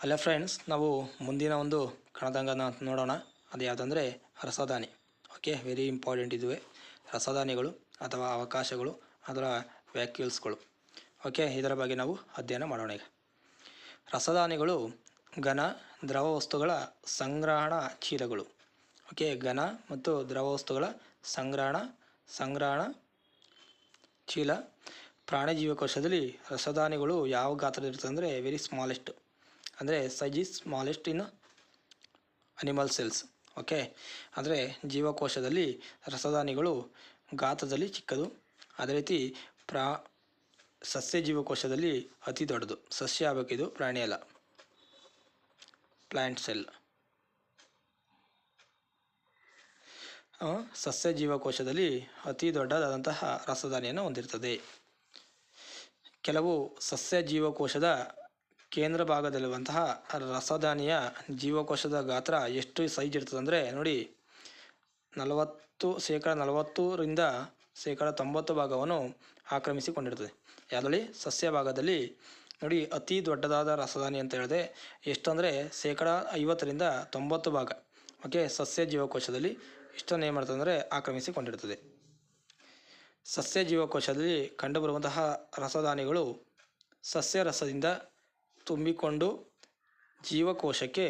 Hello friends ನಾವು ಮುಂದಿನ ಒಂದು ಕಣದಂಗನ ನೋಡೋಣ. ಅದು ಯಾವುದಂದರೆ ರಸದಾನಿ. ಓಕೆ ವೆರಿ ಇಂಪಾರ್ಟೆಂಟ್ ಇದುವೆ. ರಸದಾನಿಗಳು ಅಥವಾ ಅವಕಾಶಗಳು, ಅದರ ವ್ಯಾಕ್ಯೂಲ್ಸ್ಗಳು ಓಕೆ ಇದರ ಬಗ್ಗೆ ನಾವು ಅಧ್ಯಯನ ಮಾಡೋಣ ಈಗ. ರಸದಾನಿಗಳು ಘನ ದ್ರವ ವಸ್ತುಗಳ ಸಂಗ್ರಹಣ ಚೀಲಗಳು ಓಕೆ ಘನ ಮತ್ತು ದ್ರವ ವಸ್ತುಗಳ ಸಂಗ್ರಹಣ ಸಂಗ್ರಹಣ ಚೀಲ ಪ್ರಾಣಿ ಜೀವಕೋಶದಲ್ಲಿ ರಸದಾನಿಗಳು ಯಾವ ಗಾತ್ರದಲ್ಲಿರ್ತದೆ ಅಂದರೆ ವೆರಿ ಸ್ಮಾಲೆಸ್ಟ್ ಅಂದರೆ size G smallest in animal cells, okay? ಅಂದರೆ ಜೀವಕೋಶದಲ್ಲಿ ರಸದಾನಿಗಳು ಗಾತ್ರದಲ್ಲಿ ಚಿಕ್ಕದು. ಅದೇ ರೀತಿ ಪ್ರಾ ಸಸ್ಯ ಜೀವಕೋಶದಲ್ಲಿ ಅತಿ ದೊಡ್ಡದು. ಸಸ್ಯ ಆಗಬೇಕಿದು ಪ್ರಾಣಿ ಅಲ್ಲ. Plant cell. ಸಸ್ಯ ಜೀವಕೋಶದಲ್ಲಿ ಅತಿ ದೊಡ್ಡದಾದಂತಹ ರಸದಾನಿಯನ್ನು ಹೊಂದಿರ್ತದೆ. ಕೆಲವು ಸಸ್ಯ ಜೀವಕೋಶದ ಕೇಂದ್ರ ಭಾಗದಲ್ಲಿರುವಂತಹ ರಸಧಾನಿಯ ಜೀವಕೋಶದ ಗಾತ್ರ ಎಷ್ಟು ಸೈಜ್ ಇರ್ತದೆ ಅಂದರೆ ನೋಡಿ, ನಲವತ್ತು ಶೇಕಡ ನಲವತ್ತರಿಂದ ಶೇಕಡ ತೊಂಬತ್ತು ಭಾಗವನ್ನು ಆಕ್ರಮಿಸಿಕೊಂಡಿರ್ತದೆ. ಯಾವುದರಲ್ಲಿ ಸಸ್ಯ ಭಾಗದಲ್ಲಿ ನೋಡಿ ಅತಿ ದೊಡ್ಡದಾದ ರಸದಾನಿ ಅಂತ ಹೇಳಿದೆ ಎಷ್ಟು ಅಂದರೆ ಶೇಕಡ ಐವತ್ತರಿಂದ ತೊಂಬತ್ತು ಭಾಗ. ಓಕೆ, ಸಸ್ಯ ಜೀವಕೋಶದಲ್ಲಿ ಇಷ್ಟನ್ನು ಏನು ಮಾಡ್ತದೆ ಅಂದರೆ ಆಕ್ರಮಿಸಿಕೊಂಡಿರ್ತದೆ. ಸಸ್ಯ ಜೀವಕೋಶದಲ್ಲಿ ಕಂಡುಬರುವಂತಹ ರಸದಾನಿಗಳು ಸಸ್ಯ ರಸದಿಂದ ತುಂಬಿಕೊಂಡು ಜೀವಕೋಶಕ್ಕೆ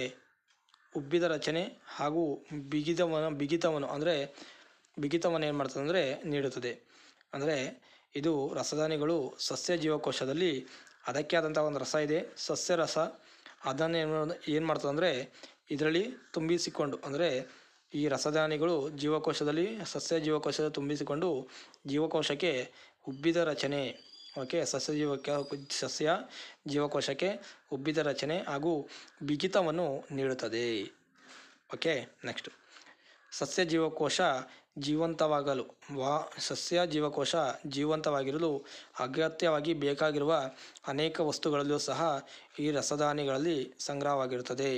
ಉಬ್ಬಿದ ರಚನೆ ಹಾಗೂ ಬಿಗಿತವನ್ನು ಬಿಗಿತವನ್ನು ಅಂದರೆ ಬಿಗಿತವನ್ನು ಏನು ಮಾಡ್ತದೆ ಅಂದರೆ ನೀಡುತ್ತದೆ. ಅಂದರೆ ಇದು ರಸದಾನಿಗಳು ಸಸ್ಯ ಜೀವಕೋಶದಲ್ಲಿ ಅದಕ್ಕೆ ಆದಂಥ ಒಂದು ರಸ ಇದೆ. ಸಸ್ಯ ರಸ. ಅದನ್ನು ಏನು ಏನು ಮಾಡ್ತದೆ ಅಂದರೆ ಇದರಲ್ಲಿ ತುಂಬಿಸಿಕೊಂಡು, ಅಂದರೆ ಈ ರಸದಾನಿಗಳು ಜೀವಕೋಶದಲ್ಲಿ ಸಸ್ಯ ಜೀವಕೋಶದಲ್ಲಿ ತುಂಬಿಸಿಕೊಂಡು ಜೀವಕೋಶಕ್ಕೆ ಉಬ್ಬಿದ ರಚನೆ ಓಕೆ ಸಸ್ಯ ಜೀವಕ್ಕೆ ಸಸ್ಯ ಜೀವಕೋಶಕ್ಕೆ ಉಬ್ಬಿದ ರಚನೆ ಹಾಗೂ ಬಿಗಿತವನ್ನು ನೀಡುತ್ತದೆ. ಓಕೆ ನೆಕ್ಸ್ಟ್ ಸಸ್ಯ ಜೀವಕೋಶ ಜೀವಂತವಾಗಲು, ವಾ ಸಸ್ಯ ಜೀವಕೋಶ ಜೀವಂತವಾಗಿರಲು ಅಗತ್ಯವಾಗಿ ಬೇಕಾಗಿರುವ ಅನೇಕ ವಸ್ತುಗಳಲ್ಲೂ ಸಹ ಈ ರಸದಾನಿಗಳಲ್ಲಿ ಸಂಗ್ರಹವಾಗಿರುತ್ತದೆ.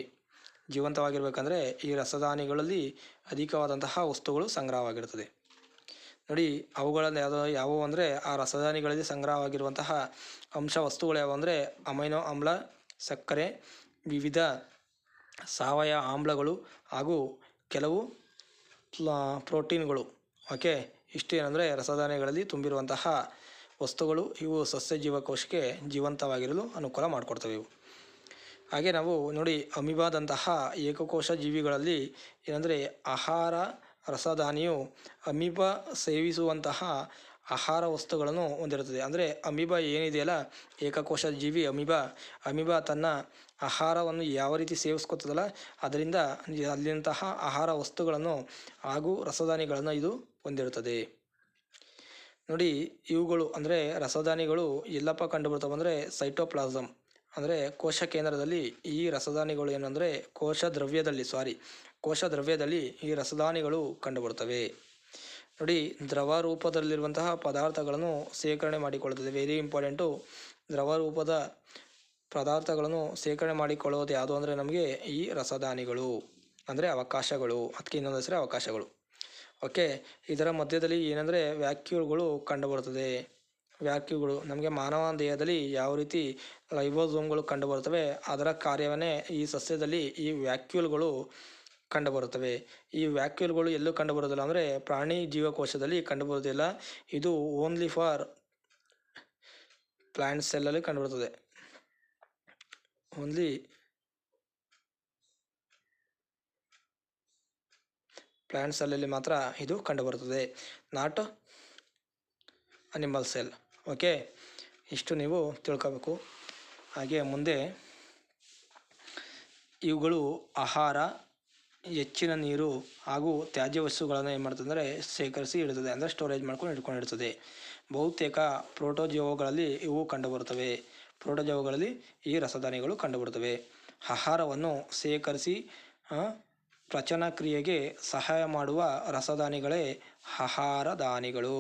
ಜೀವಂತವಾಗಿರಬೇಕಂದ್ರೆ ಈ ರಸದಾನಿಗಳಲ್ಲಿ ಅಧಿಕವಾದಂತಹ ವಸ್ತುಗಳು ಸಂಗ್ರಹವಾಗಿರುತ್ತದೆ. ನೋಡಿ, ಅವುಗಳಲ್ಲಿ ಯಾವುದೋ ಯಾವುವು ಅಂದರೆ ಆ ರಸಧಾನಿಗಳಲ್ಲಿ ಸಂಗ್ರಹವಾಗಿರುವಂತಹ ಅಂಶ ವಸ್ತುಗಳು ಯಾವುವು ಅಂದರೆ ಅಮೈನೋ ಆಮ್ಲ, ಸಕ್ಕರೆ, ವಿವಿಧ ಸಾವಯವ ಆಮ್ಲಗಳು ಹಾಗೂ ಕೆಲವು ಪ್ರೋಟೀನ್ಗಳು. ಓಕೆ ಇಷ್ಟೇನೆಂದರೆ ಏನಂದರೆ ರಸದಾನಿಗಳಲ್ಲಿ ತುಂಬಿರುವಂತಹ ವಸ್ತುಗಳು. ಇವು ಸಸ್ಯ ಜೀವಕೋಶಕ್ಕೆ ಜೀವಂತವಾಗಿರಲು ಅನುಕೂಲ ಮಾಡಿಕೊಡ್ತವೆ ಇವು. ಹಾಗೆ ನಾವು ನೋಡಿ, ಅಮಿಬಾದಂತಹ ಏಕಕೋಶ ಜೀವಿಗಳಲ್ಲಿ ಏನಂದರೆ ಆಹಾರ ರಸದಾನಿಯು ಅಮೀಬ ಸೇವಿಸುವಂತಹ ಆಹಾರ ವಸ್ತುಗಳನ್ನು ಹೊಂದಿರುತ್ತದೆ. ಅಂದರೆ ಅಮೀಬ ಏನಿದೆಯಲ್ಲ, ಏಕಕೋಶ ಜೀವಿ ಅಮೀಬ. ಅಮೀಬ ತನ್ನ ಆಹಾರವನ್ನು ಯಾವ ರೀತಿ ಸೇವಿಸ್ಕೊತದಲ್ಲ, ಅದರಿಂದ ಅಲ್ಲಿಂತಹ ಆಹಾರ ವಸ್ತುಗಳನ್ನು ಹಾಗೂ ರಸದಾನಿಗಳನ್ನು ಇದು ಹೊಂದಿರುತ್ತದೆ. ನೋಡಿ, ಇವುಗಳು ಅಂದರೆ ರಸದಾನಿಗಳು ಎಲ್ಲಪ್ಪ ಕಂಡುಬರ್ತವೆ ಅಂದರೆ ಸೈಟೋಪ್ಲಾಸಮ್ ಅಂದರೆ ಕೋಶ ಕೇಂದ್ರದಲ್ಲಿ ಈ ರಸದಾನಿಗಳು ಏನಂದರೆ ಕೋಶ ದ್ರವ್ಯದಲ್ಲಿ ಸಾರಿ ಕೋಶ ದ್ರವ್ಯದಲ್ಲಿ ಈ ರಸದಾನಿಗಳು ಕಂಡುಬರುತ್ತವೆ. ನೋಡಿ, ದ್ರವ ರೂಪದಲ್ಲಿರುವಂತಹ ಪದಾರ್ಥಗಳನ್ನು ಶೇಖರಣೆ ಮಾಡಿಕೊಳ್ಳುತ್ತದೆ. ವೆರಿ ಇಂಪಾರ್ಟೆಂಟು ದ್ರವ ರೂಪದ ಪದಾರ್ಥಗಳನ್ನು ಶೇಖರಣೆ ಮಾಡಿಕೊಳ್ಳೋದು ಯಾವುದು ಅಂದರೆ ನಮಗೆ ಈ ರಸದಾನಿಗಳು ಅಂದರೆ ಅವಕಾಶಗಳು. ಅದಕ್ಕೆ ಇನ್ನೊಂದು ಹೆಸರು ಅವಕಾಶಗಳು. ಓಕೆ ಇದರ ಮಧ್ಯದಲ್ಲಿ ಏನಂದರೆ ವ್ಯಾಕ್ಯೂಲ್ಗಳು ಕಂಡುಬರುತ್ತದೆ. ವ್ಯಾಕ್ಯೂಗಳು ನಮಗೆ ಮಾನವ ದೇಹದಲ್ಲಿ ಯಾವ ರೀತಿ ಲೈಬೋಸೋಮ್ಗಳು ಕಂಡುಬರುತ್ತವೆ, ಅದರ ಕಾರ್ಯವನ್ನೇ ಈ ಸಸ್ಯದಲ್ಲಿ ಈ ವ್ಯಾಕ್ಯೂಲ್ಗಳು ಕಂಡುಬರುತ್ತವೆ. ಈ ವ್ಯಾಕ್ಯೂಲ್ಗಳು ಎಲ್ಲೂ ಕಂಡುಬರೋದಿಲ್ಲ ಅಂದರೆ ಪ್ರಾಣಿ ಜೀವಕೋಶದಲ್ಲಿ ಕಂಡುಬರುವುದಿಲ್ಲ. ಇದು ಓನ್ಲಿ ಫಾರ್ ಪ್ಲಾಂಟ್ ಸೆಲ್ಲಲ್ಲಿ ಕಂಡುಬರುತ್ತದೆ. ಓನ್ಲಿ ಪ್ಲಾಂಟ್ ಸೆಲ್ಲಲ್ಲಿ ಮಾತ್ರ ಇದು ಕಂಡುಬರುತ್ತದೆ. ನಾಟ್ ಅನಿಮಲ್ ಸೆಲ್ ಓಕೆ, ಇಷ್ಟು ನೀವು ತಿಳ್ಕೋಬೇಕು. ಹಾಗೆ ಮುಂದೆ, ಇವುಗಳು ಆಹಾರ, ಹೆಚ್ಚಿನ ನೀರು ಹಾಗೂ ತ್ಯಾಜ್ಯ ವಸ್ತುಗಳನ್ನು ಏನು ಮಾಡ್ತಂದರೆ ಶೇಖರಿಸಿ ಇಡುತ್ತದೆ, ಅಂದರೆ ಸ್ಟೋರೇಜ್ ಮಾಡ್ಕೊಂಡು ಇಟ್ಕೊಂಡಿರ್ತದೆ ಬಹುತೇಕ ಪ್ರೋಟೋಜೋಗಳಲ್ಲಿ ಇವು ಕಂಡುಬರುತ್ತವೆ. ಪ್ರೋಟೋಜೋಗಳಲ್ಲಿ ಈ ರಸದಾನಿಗಳು ಕಂಡುಬರುತ್ತವೆ. ಆಹಾರವನ್ನು ಶೇಖರಿಸಿ ಪಚನ ಕ್ರಿಯೆಗೆ ಸಹಾಯ ಮಾಡುವ ರಸದಾನಿಗಳೇ ಆಹಾರ ದಾನಿಗಳು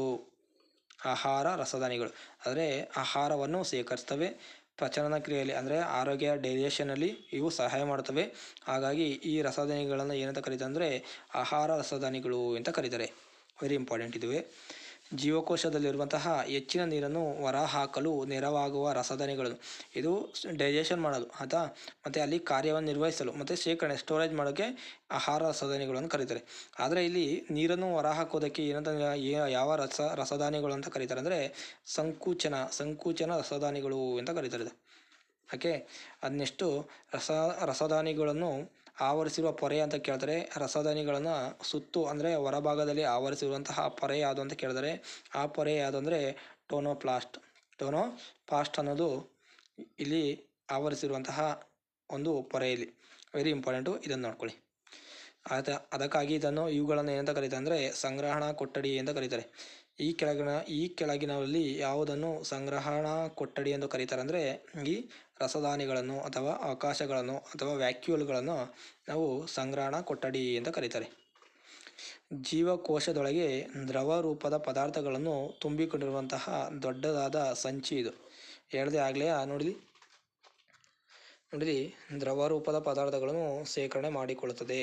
ಆಹಾರ ರಸದಾನಿಗಳು ಅಂದರೆ ಆಹಾರವನ್ನು ಸ್ವೀಕರಿಸ್ತವೆ ಪ್ರಚಲನ ಕ್ರಿಯೆಯಲ್ಲಿ ಅಂದರೆ ಆರೋಗ್ಯ ಡೈಜೆಷನಲ್ಲಿ ಇವು ಸಹಾಯ ಮಾಡುತ್ತವೆ. ಹಾಗಾಗಿ ಈ ರಸದಾನಿಗಳನ್ನು ಏನಂತ ಕರೀತಾರೆ ಅಂದರೆ ಆಹಾರ ರಸದಾನಿಗಳು ಅಂತ ಕರೀತಾರೆ. Very important ಇದುವೆ. ಜೀವಕೋಶದಲ್ಲಿರುವಂತಹ ಹೆಚ್ಚಿನ ನೀರನ್ನು ಹೊರಹಾಕಲು ನೆರವಾಗುವ ರಸದನಿಗಳು ಇದು ಡೈಜೆಷನ್ ಮಾಡಲು ಅಥವಾ ಮತ್ತು ಅಲ್ಲಿ ಕಾರ್ಯವನ್ನು ನಿರ್ವಹಿಸಲು, ಮತ್ತು ಶೇಖರಣೆ ಸ್ಟೋರೇಜ್ ಮಾಡೋಕ್ಕೆ ಆಹಾರ ರಸದಾನಿಗಳನ್ನು ಕರೀತಾರೆ. ಆದರೆ ಇಲ್ಲಿ ನೀರನ್ನು ಹೊರಹಾಕೋದಕ್ಕೆ ಏನಂತ ಯಾವ ರಸ ರಸದಾನಿಗಳು ಅಂತ ಕರೀತಾರೆ ಅಂದರೆ ಸಂಕುಚನ ಸಂಕುಚನ ರಸಧಾನಿಗಳು ಅಂತ ಕರೀತಾರೆ. ಓಕೆ? ಅದನ್ನೆಷ್ಟು ರಸ ರಸದಾನಿಗಳನ್ನು ಆವರಿಸಿರುವ ಪೊರೆ ಅಂತ ಕೇಳ್ತಾರೆ. ರಸದಾನಿಗಳನ್ನು ಸುತ್ತು ಅಂದರೆ ಹೊರಭಾಗದಲ್ಲಿ ಆವರಿಸಿರುವಂತಹ ಪೊರೆ ಯಾವುದು ಅಂತ ಕೇಳಿದರೆ, ಆ ಪೊರೆ ಯಾವುದು ಅಂದರೆ ಟೋನೋಪ್ಲಾಸ್ಟ್. ಟೋನೋಪ್ಲಾಸ್ಟ್ ಅನ್ನೋದು ಇಲ್ಲಿ ಆವರಿಸಿರುವಂತಹ ಒಂದು ಪೊರೆ ಇಲ್ಲಿ. ವೆರಿ ಇಂಪಾರ್ಟೆಂಟು ಇದನ್ನು ನೋಡ್ಕೊಳ್ಳಿ. ಅದ ಅದಕ್ಕಾಗಿ ಇದನ್ನು ಇವುಗಳನ್ನು ಏನಂತ ಕರೀತಾರೆ ಅಂದರೆ ಸಂಗ್ರಹಣಾ ಕೊಠಡಿ ಅಂತ ಕರೀತಾರೆ. ಈ ಕೆಳಗಿನ, ಈ ಕೆಳಗಿನಲ್ಲಿ ಯಾವುದನ್ನು ಸಂಗ್ರಹಣಾ ಕೊಠಡಿ ಎಂದು ಕರೀತಾರೆ ಅಂದರೆ ಈ ರಸದಾನಿಗಳನ್ನು ಅಥವಾ ಅವಕಾಶಗಳನ್ನು ಅಥವಾ ವ್ಯಾಕ್ಯೂಲ್ಗಳನ್ನು ನಾವು ಸಂಗ್ರಹಣಾ ಕೊಠಡಿ ಅಂತ ಕರೀತಾರೆ. ಜೀವಕೋಶದೊಳಗೆ ದ್ರವ ರೂಪದ ಪದಾರ್ಥಗಳನ್ನು ತುಂಬಿಕೊಂಡಿರುವಂತಹ ದೊಡ್ಡದಾದ ಸಂಚಿ ಇದು. ಹೇಳದೇ ಆಗಲೇ ನೋಡಿ ನೋಡಿ ದ್ರವ ರೂಪದ ಪದಾರ್ಥಗಳನ್ನು ಶೇಖರಣೆ ಮಾಡಿಕೊಳ್ಳುತ್ತದೆ.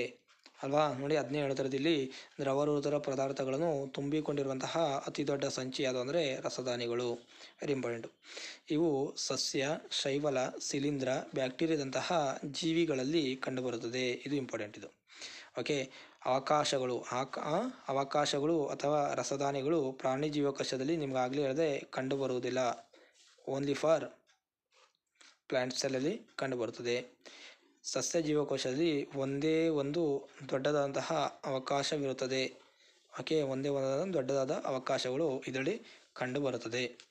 ಅಲ್ವಾ? ನೋಡಿ ಅದನ್ನೇ ಹೇಳ್ತಿರೋದು ಇಲ್ಲಿ ದ್ರವ ರೂಪದ ಪದಾರ್ಥಗಳನ್ನು ತುಂಬಿಕೊಂಡಿರುವಂತಹ ಅತಿ ದೊಡ್ಡ ಸಂಚಿ ಯಾವುದು ಅಂದರೆ ರಸದಾನಿಗಳು ವೆರಿ ಇಂಪಾರ್ಟೆಂಟು ಇವು ಸಸ್ಯ, ಶೈವಲ, ಶಿಲೀಂಧ್ರ, ಬ್ಯಾಕ್ಟೀರಿಯಾದಂತಹ ಜೀವಿಗಳಲ್ಲಿ ಕಂಡುಬರುತ್ತದೆ. ಇದು ಇಂಪಾರ್ಟೆಂಟ್ ಇದು. ಓಕೆ ಅವಕಾಶಗಳು ಆಕ ಅವಕಾಶಗಳು ಅಥವಾ ರಸದಾನಿಗಳು ಪ್ರಾಣಿ ಜೀವಕೋಶದಲ್ಲಿ ನಿಮ್ಗೆ ಆಗಲೇ ಹೇಳದೆ ಕಂಡುಬರುವುದಿಲ್ಲ. ಓನ್ಲಿ ಫಾರ್ ಪ್ಲ್ಯಾಂಟ್ಸಲ್ಲಿ ಕಂಡುಬರುತ್ತದೆ. ಸಸ್ಯ ಜೀವಕೋಶದಲ್ಲಿ ಒಂದೇ ಒಂದು ದೊಡ್ಡದಾದಂತಹ ಅವಕಾಶವಿರುತ್ತದೆ. ಓಕೆ ಒಂದೇ ಒಂದಾದ ದೊಡ್ಡದಾದ ಅವಕಾಶಗಳು ಇದರಲ್ಲಿ ಕಂಡುಬರುತ್ತದೆ.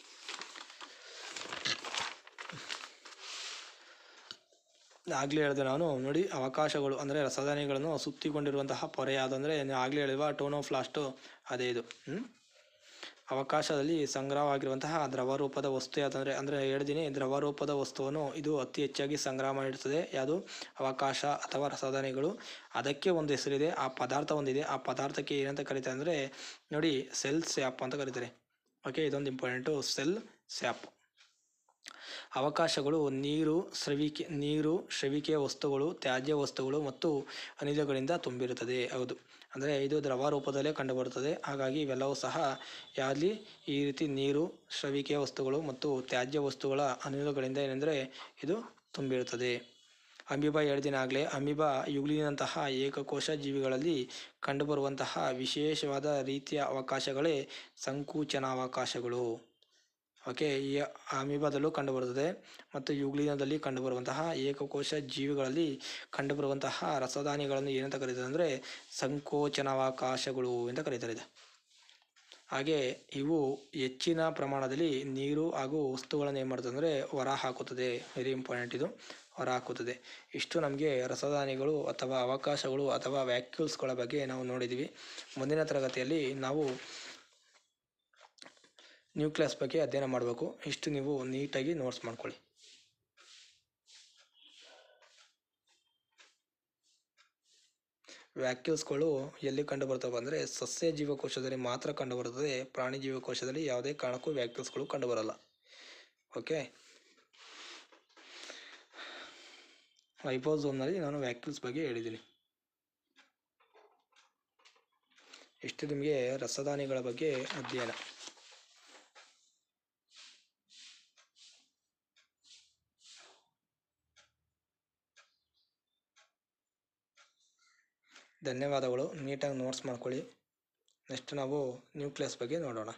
ಆಗಲೇ ಹೇಳಿದೆ ನಾನು, ನೋಡಿ, ಅವಕಾಶಗಳು ಅಂದರೆ ರಸಧಾನಿಗಳನ್ನು ಸುತ್ತಿಕೊಂಡಿರುವಂತಹ ಪೊರೆ ಯಾವುದಂದರೆ ಆಗಲೇ ಹೇಳಿರುವ ಟೋನೋಫ್ಲಾಸ್ಟು ಅದೇ ಇದು. ಹ್ಮ್? ಅವಕಾಶದಲ್ಲಿ ಸಂಗ್ರಹವಾಗಿರುವಂತಹ ದ್ರವ ರೂಪದ ವಸ್ತು ಯಾವುದಂದರೆ, ಅಂದರೆ ಹೇಳಿದ್ದೀನಿ ದ್ರವ ರೂಪದ ವಸ್ತುವನ್ನು ಇದು ಅತಿ ಹೆಚ್ಚಾಗಿ ಸಂಗ್ರಹ ಮಾಡಿರ್ತದೆ. ಯಾವುದು? ಅವಕಾಶ ಅಥವಾ ರಸದಾನಿಗಳು ಅದಕ್ಕೆ ಒಂದು ಹೆಸರಿದೆ, ಆ ಪದಾರ್ಥ ಒಂದಿದೆ. ಆ ಪದಾರ್ಥಕ್ಕೆ ಏನಂತ ಕರೀತಾರೆ ಅಂದರೆ, ನೋಡಿ, ಸೆಲ್ ಸ್ಯಾಪ್ ಅಂತ ಕರೀತಾರೆ. ಓಕೆ, ಇದೊಂದು ಇಂಪಾರ್ಟೆಂಟು ಸೆಲ್ ಸ್ಯಾಪ್. ಅವಕಾಶಗಳು, ನೀರು ಸ್ರವಿಕೆ, ನೀರು ಶ್ರವಿಕೆ ವಸ್ತುಗಳು, ತ್ಯಾಜ್ಯ ವಸ್ತುಗಳು ಮತ್ತು ಅನಿಲಗಳಿಂದ ತುಂಬಿರುತ್ತದೆ. ಹೌದು. ಅಂದರೆ ಇದು ದ್ರವ ರೂಪದಲ್ಲೇ ಕಂಡುಬರುತ್ತದೆ. ಹಾಗಾಗಿ ಇವೆಲ್ಲವೂ ಸಹ ಯಾರಲ್ಲಿ ಈ ರೀತಿ ನೀರು ಶ್ರವಿಕೆ ವಸ್ತುಗಳು ಮತ್ತು ತ್ಯಾಜ್ಯ ವಸ್ತುಗಳ ಅನಿಲಗಳಿಂದ ಏನೆಂದರೆ ಇದು ತುಂಬಿರುತ್ತದೆ. ಅಮಿಬಾ ಎರಡು ದಿನ ಆಗಲೇ ಅಮೀಬಾ ಯುಗ್ಲಿನಂತಹ ಏಕಕೋಶ ಜೀವಿಗಳಲ್ಲಿ ಕಂಡುಬರುವಂತಹ ವಿಶೇಷವಾದ ರೀತಿಯ ಅವಕಾಶಗಳೇ ಸಂಕುಚನಾವಕಾಶಗಳು. ಓಕೆ, ಈ ಅಮೀಬಾದಲ್ಲೂ ಕಂಡುಬರುತ್ತದೆ ಮತ್ತು ಯುಗ್ಲಿನದಲ್ಲಿ ಕಂಡುಬರುವಂತಹ ಏಕಕೋಶ ಜೀವಿಗಳಲ್ಲಿ ಕಂಡುಬರುವಂತಹ ರಸದಾನಿಗಳನ್ನು ಏನಂತ ಕರೀತಾರೆ ಅಂದರೆ ಸಂಕೋಚನಾವಕಾಶಗಳು ಅಂತ ಕರೀತಾರೆ ಹಾಗೆ ಇವು ಹೆಚ್ಚಿನ ಪ್ರಮಾಣದಲ್ಲಿ ನೀರು ಹಾಗೂ ವಸ್ತುಗಳನ್ನು ಏನು ಮಾಡ್ತದೆ ಅಂದರೆ ಹೊರ ಹಾಕುತ್ತದೆ. ವೆರಿ ಇಂಪಾರ್ಟೆಂಟ್ ಇದು. ಹೊರ ಹಾಕುತ್ತದೆ. ಇಷ್ಟು ನಮಗೆ ರಸದಾನಿಗಳು ಅಥವಾ ಅವಕಾಶಗಳು ಅಥವಾ ವ್ಯಾಕ್ಯೂಲ್ಸ್ಗಳ ಬಗ್ಗೆ ನಾವು ನೋಡಿದ್ದೀವಿ ಮುಂದಿನ ತರಗತಿಯಲ್ಲಿ ನಾವು ನ್ಯೂಕ್ಲಿಯಸ್ ಬಗ್ಗೆ ಅಧ್ಯಯನ ಮಾಡಬೇಕು. ಇಷ್ಟು ನೀವು ನೀಟಾಗಿ ನೋಟ್ಸ್ ಮಾಡ್ಕೊಳ್ಳಿ. ವ್ಯಾಕ್ಯೂಲ್ಸ್ಗಳು ಎಲ್ಲಿ ಕಂಡುಬರ್ತವೆ ಅಂದರೆ ಸಸ್ಯ ಜೀವಕೋಶದಲ್ಲಿ ಮಾತ್ರ ಕಂಡುಬರುತ್ತದೆ ಪ್ರಾಣಿ ಜೀವಕೋಶದಲ್ಲಿ ಯಾವುದೇ ಕಾರಣಕ್ಕೂ ವ್ಯಾಕ್ಯೂಲ್ಸ್ಗಳು ಕಂಡುಬರಲ್ಲ. ಓಕೆ ರೈಬೋಸೋಮ್ನಲ್ಲಿ ನಾನು ವ್ಯಾಕ್ಯೂಲ್ಸ್ ಬಗ್ಗೆ ಹೇಳಿದ್ದೀನಿ. ಇಷ್ಟು ನಿಮಗೆ ರಸದಾನಿಗಳ ಬಗ್ಗೆ ಅಧ್ಯಯನ. ಧನ್ಯವಾದಗಳು. ನೀಟಾಗಿ ನೋಟ್ಸ್ ಮಾಡ್ಕೊಳ್ಳಿ. ನೆಕ್ಸ್ಟ್ ನಾವು ನ್ಯೂಕ್ಲಿಯಸ್ ಬಗ್ಗೆ ನೋಡೋಣ.